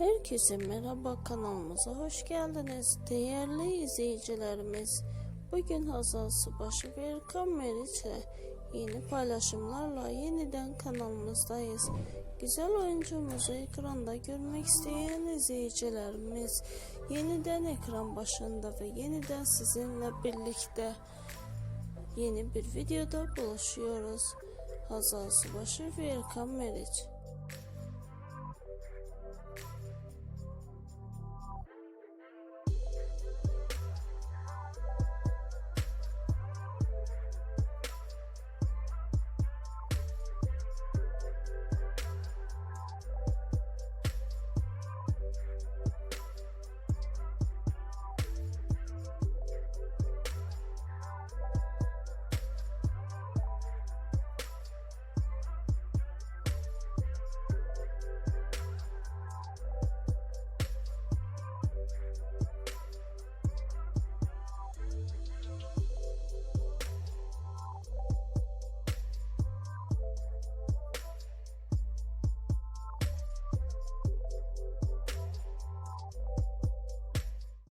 Herkese merhaba kanalımıza hoş geldiniz değerli izleyicilerimiz. Bugün Hazal Subaşı ve Erkan Meriç ile yeni paylaşımlarla yeniden kanalımızdayız. Güzel oyuncumuzu ekranda görmek isteyen izleyicilerimiz yeniden ekran başında ve yeniden sizinle birlikte yeni bir videoda buluşuyoruz. Hazal Subaşı ve Erkan Meriç.